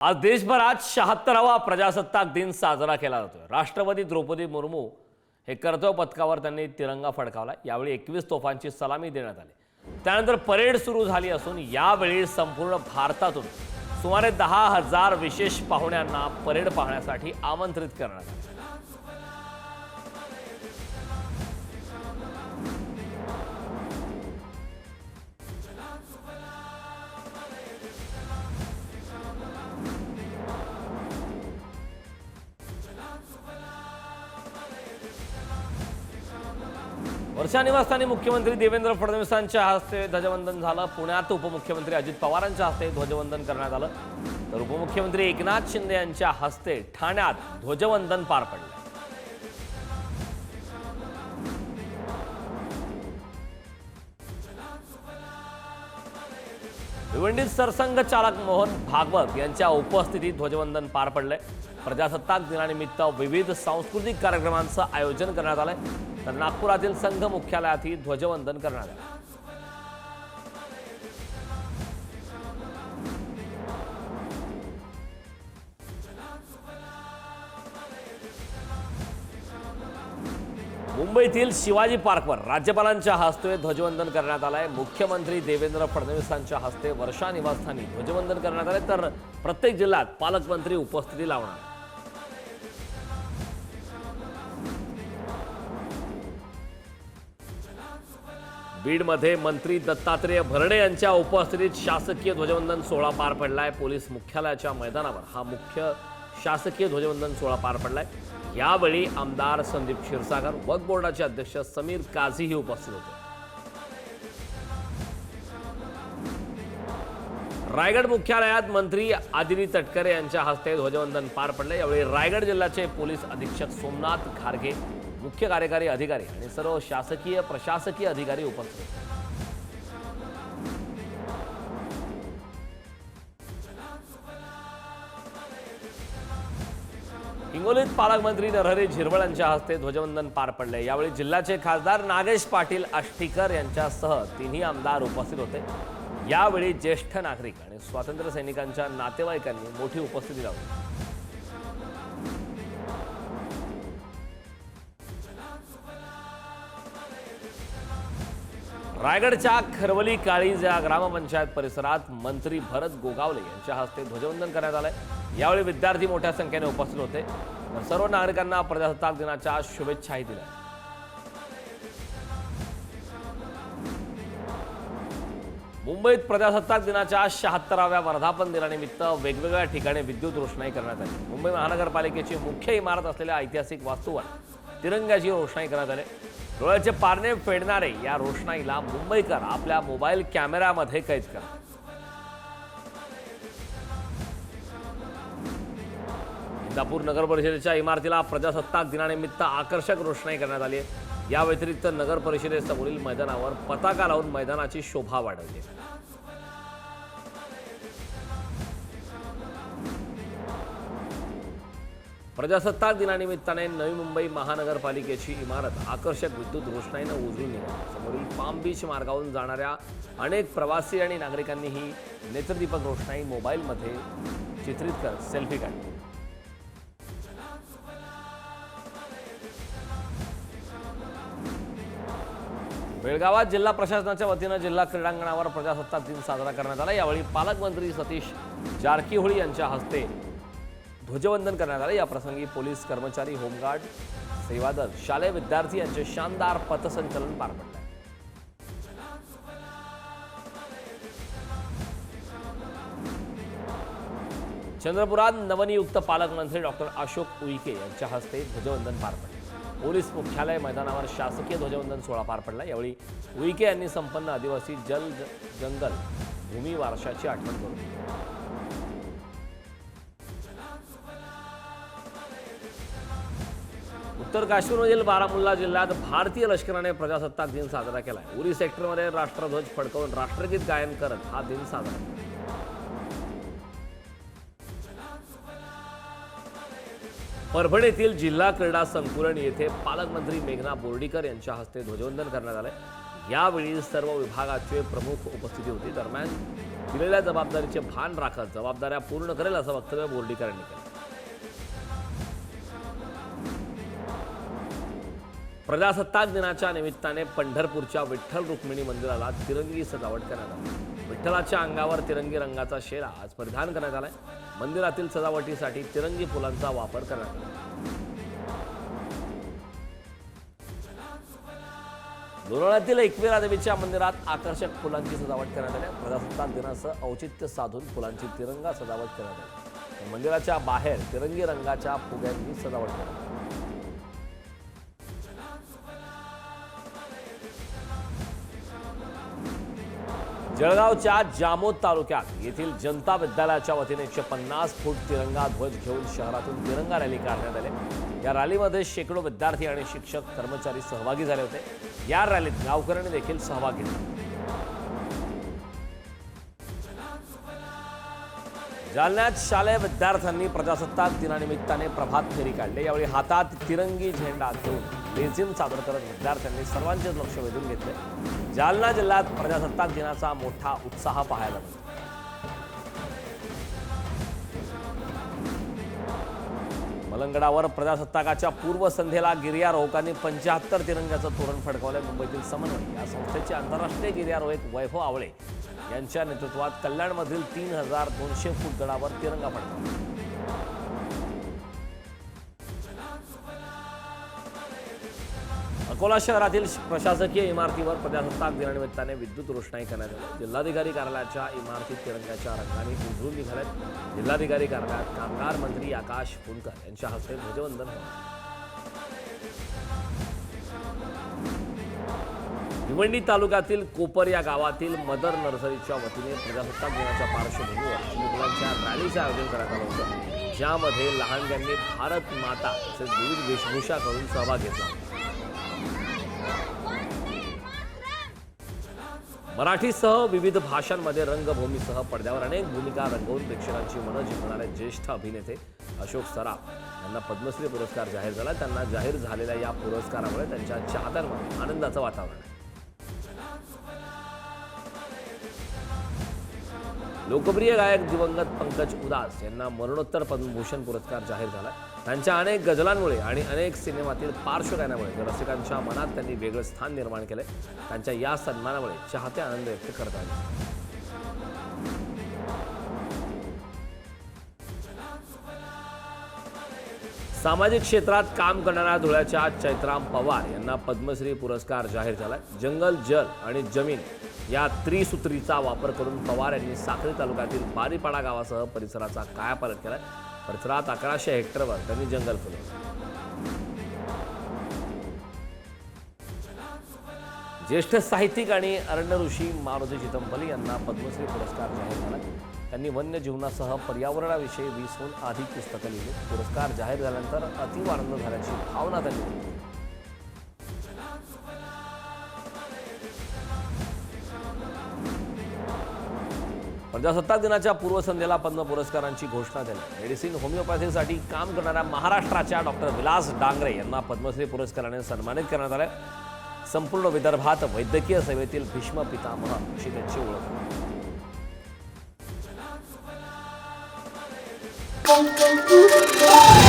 आज देशभरात शहात्तरावा प्रजासत्ताक दिन साजरा केला जातोय. राष्ट्रपती द्रौपदी मुर्मू हे कर्तव्य पथकावर त्यांनी तिरंगा फडकावला. यावेळी एकवीस तोफांची सलामी देण्यात आली. त्यानंतर परेड सुरू झाली असून यावेळी संपूर्ण भारतातून सुमारे दहा हजार विशेष पाहुण्यांना परेड पाहण्यासाठी आमंत्रित करण्यात आले. वर्षा निवासस्थानी मुख्यमंत्री देवेंद्र फडणवीसांच्या हस्ते ध्वजवंदन झालं. पुण्यात उपमुख्यमंत्री अजित पवारांच्या हस्ते ध्वजवंदन करण्यात आलं. तर उपमुख्यमंत्री एकनाथ शिंदे यांच्या हस्ते ठाण्यात ध्वजवंदन पार पडलं. भिवंडीत सरसंघ चालक मोहन भागवत यांच्या उपस्थितीत ध्वजवंदन पार पडलंय. प्रजासत्ताक दिनानिमित्त विविध सांस्कृतिक कार्यक्रमांचं आयोजन करण्यात आलंय. तर नागपुरातील संघ मुख्यालयातही ध्वजवंदन करण्यात आलं. मुंबईतील शिवाजी पार्कवर राज्यपालांच्या हस्ते ध्वजवंदन करण्यात आलंय. मुख्यमंत्री देवेंद्र फडणवीसांच्या हस्ते वर्षा निवासस्थानी ध्वजवंदन करण्यात आले तर प्रत्येक जिल्ह्यात पालकमंत्री उपस्थिती लावणार बीडमध्ये मंत्री दत्तात्रेय भरणे यांच्या उपस्थितीत शासकीय ध्वजवंदन सोहळा पार पडलाय. पोलीस मुख्यालयाच्या मैदानावर हा मुख्य शासकीय ध्वजवंदन सोहळा पार पडलाय. यावेळी आमदार संदीप क्षीरसागर वक्फ बोर्डाचे अध्यक्ष समीर काझीही उपस्थित होते. रायगड मुख्यालयात मंत्री आदिनी तटकरे यांच्या हस्ते ध्वजवंदन पार पडले यावेळी रायगड जिल्ह्याचे पोलीस अधीक्षक सोमनाथ खारगे मुख्य कार्यकारी अधिकारी आणि सर्व शासकीय प्रशासकीय अधिकारी उपस्थित. होते हिंगोलीत पालकमंत्री नरहरी झिरवळ यांच्या हस्ते ध्वजवंदन पार पडले. यावेळी जिल्ह्याचे खासदार नागेश पाटील आष्टीकर यांच्यासह तिन्ही आमदार उपस्थित होते. यावेळी ज्येष्ठ नागरिक आणि स्वातंत्र्य सैनिकांच्या नातेवाईकांनी मोठी उपस्थिती लावली. रायगडच्या खरवली काळीज या ग्रामपंचायत परिसरात मंत्री भरत गोगावले यांच्या हस्ते ध्वजवंदन करण्यात आलंय. यावेळी विद्यार्थी मोठ्या संख्येने उपस्थित होते. तर सर्व नागरिकांना प्रजासत्ताक दिनाच्या शुभेच्छाही दिल्या. मुंबईत प्रजासत्ताक दिनाच्या शहात्तराव्या वर्धापन दिनानिमित्त वेगवेगळ्या ठिकाणी विद्युत रोषणाई करण्यात आली. मुंबई महानगरपालिकेची मुख्य इमारत असलेल्या ऐतिहासिक वास्तूवर तिरंग्याची रोषणाई करण्यात आली. डोळ्याचे पारणे फेडणारे या रोषणाईला मुंबईकर आपल्या मोबाईल कॅमेऱ्यामध्ये कैद करा. इंदापूर नगर परिषदेच्या इमारतीला प्रजासत्ताक दिनानिमित्त आकर्षक रोषणाई करण्यात आली आहे. या व्यतिरिक्त नगर परिषदेसमोरील मैदानावर पताका लावून मैदानाची शोभा वाढवली प्रजासत्ताक दिनानिमित्ताने नवी मुंबई महानगरपालिकेची इमारत आकर्षक विद्युत रोषणाईनं उजळून निघाली समोरील पाम बीच मार्गावरून जाणाऱ्या अनेक प्रवासी आणि नागरिकांनी ही नेत्रदीपक रोषणाई मोबाईलमध्ये चित्रित करत सेल्फी काढली. बेळगावात जिल्हा प्रशासनाच्या वतीनं जिल्हा क्रीडांगणावर प्रजासत्ताक दिन साजरा करण्यात आला. यावेळी पालकमंत्री सतीश जारकीहोळी यांच्या हस्ते ध्वजवंदन करण्यात आले. या प्रसंगी पोलीस कर्मचारी होमगार्ड सेवादल शालेय विद्यार्थी यांचे शानदार पथसंचलन पार पडले. चंद्रपुरात नवनियुक्त पालकमंत्री डॉक्टर अशोक उईके यांच्या हस्ते ध्वजवंदन पार पडले. पोलीस मुख्यालय मैदानावर शासकीय ध्वजवंदन सोहळा पार पडला. यावेळी उईके यांनी संपन्न आदिवासी जल जंगल भूमी वारशाची आठवण करून उत्तर काश्मीरमधील बारामुल्ला जिल्ह्यात भारतीय लष्कराने प्रजासत्ताक दिन साजरा केला आहे उरी सेक्टरमध्ये राष्ट्रध्वज फडकवून राष्ट्रगीत गायन करत हा दिन साजरा केला. परभणीतील जिल्हा क्रीडा संकुलन येथे पालकमंत्री मेघना बोर्डीकर यांच्या हस्ते ध्वजवंदन करण्यात आले यावेळी सर्व विभागाचे प्रमुख उपस्थिती होती. दरम्यान दिलेल्या जबाबदारीचे भान राखत जबाबदाऱ्या पूर्ण करेल असं वक्तव्य बोर्डीकर यांनी केलं. प्रजासत्ताक दिनाच्या निमित्ताने पंढरपूरच्या विठ्ठल रुक्मिणी मंदिराला तिरंगी सजावट करण्यात आली. विठ्ठलाच्या अंगावर तिरंगी रंगाचा शेरा आज परिधान करण्यात आलाय. मंदिरातील सजावटीसाठी तिरंगी फुलांचा वापर करण्यात आला. लोणाळ्यातील एकविरा देवीच्या मंदिरात आकर्षक फुलांची सजावट करण्यात आली. प्रजासत्ताक दिनाचं औचित्य साधून फुलांची तिरंगा सजावट करण्यात आली. मंदिराच्या बाहेर तिरंगी रंगाच्या फुग्यांनी सजावट करण्यात आली. जळगावच्या जामोद तालुक्यात येथील जनता विद्यालयाच्या वतीने एकशे पन्नास फूट तिरंगा ध्वज घेऊन शहरातून तिरंगा रॅली काढण्यात आली. या रॅलीमध्ये शेकडो विद्यार्थी आणि शिक्षक कर्मचारी सहभागी झाले होते. या रॅलीत गावकऱ्यांनी देखील सहभागी झाले. जालन्यात शालेय विद्यार्थ्यांनी प्रजासत्ताक दिनानिमित्ताने प्रभात फेरी काढली. यावेळी हातात तिरंगी झेंडा घेऊन लेझिम सादर करत विद्यार्थ्यांनी सर्वांचेच लक्ष वेधून घेतले. जालना जिल्ह्यात प्रजासत्ताक दिनाचा मोठा उत्साह पाहायला मिळतो. मलंगडावर प्रजासत्ताकाच्या पूर्वसंध्येला गिर्यारोहकांनी पंच्याहत्तर तिरंग्याचं तोरण फडकवलंय मुंबईतील समन्वय. या संस्थेचे आंतरराष्ट्रीय गिर्यारोहक वैभव आवळे यांच्या नेतृत्वात कल्याणमधील तीन हजार दोनशे फूट गडावर तिरंगा फडकावला. अकोला शहरातील प्रशासकीय इमारतीवर प्रजासत्ताक दिनानिमित्ताने विद्युत रोषणाई करण्यात आली. जिल्हाधिकारी कार्यालयाच्या इमारतीत तिरंग्याच्या रंगाने उजळून निघाल्यात. जिल्हाधिकारी कार्यालयात कामगार मंत्री आकाश फुंडकर यांच्या हस्ते ध्वजवंदन भिवंडी तालुक्यातील कोपर या गावातील मदर नर्सरीच्या वतीने प्रजासत्ताक दिनाच्या पार्श्वभूमीवर मुलांच्या रॅलीचं आयोजन करण्यात आलं होतं. ज्यामध्ये लहानग्यांनी भारत माता तसेच विविध वेशभूषा करून सहभाग घेतला. मराठीसह विविध भाषांमध्ये रंगभूमीसह पडद्यावर अनेक भूमिका रंगवून प्रेक्षकांची मनं जिंकणारे ज्येष्ठ अभिनेते अशोक सराफ यांना पद्मश्री पुरस्कार जाहीर झाला. त्यांना जाहीर झालेल्या या पुरस्कारामुळे त्यांच्या चाहत्यांमध्ये आनंदाचं वातावरण आहे. लोकप्रिय गायक दिवंगत पंकज उदास यांना मरणोत्तर पद्मभूषण पुरस्कार जाहीर झाला. त्यांच्या अनेक गजलांमुळे आणि अनेक सिनेमातील पार्श्वगायनामुळे रसिकांच्या मनात त्यांनी वेगळं स्थान निर्माण केलं त्यांच्या या सन्मानामुळे चाहते आनंद व्यक्त करत आहेत. सामाजिक क्षेत्रात काम करणाऱ्या धुळ्याच्या चैत्राम पवार यांना पद्मश्री पुरस्कार जाहीर झाला जंगल जल आणि जमीन या त्रिसूत्रीचा वापर करून पवार यांनी साखरी तालुक्यातील बारीपाडा गावासह परिसराचा कायापालट केला परिसरात अकराशे हेक्टरवर त्यांनी जंगल फुले ज्येष्ठ साहित्यिक आणि अरण्य ऋषी मारुती चितंपली यांना पद्मश्री पुरस्कार जाहीर झाला. त्यांनी वन्यजीवनासह पर्यावरणाविषयी वीसहून अधिक पुस्तकं लिहिली. पुरस्कार जाहीर झाल्यानंतर अतिव आनंद झाल्याची भावना त्यांनी प्रजासत्ताक दिनाच्या पूर्वसंध्येला पद्म पुरस्कारांची घोषणा झाली मेडिसिन होमिओपॅथीसाठी काम करणाऱ्या महाराष्ट्राच्या डॉक्टर विलास डांगरे यांना पद्मश्री पुरस्काराने सन्मानित करण्यात आलं. संपूर्ण विदर्भात वैद्यकीय सेवेतील भीष्म पितामह अशी त्यांची ओळख Thank you.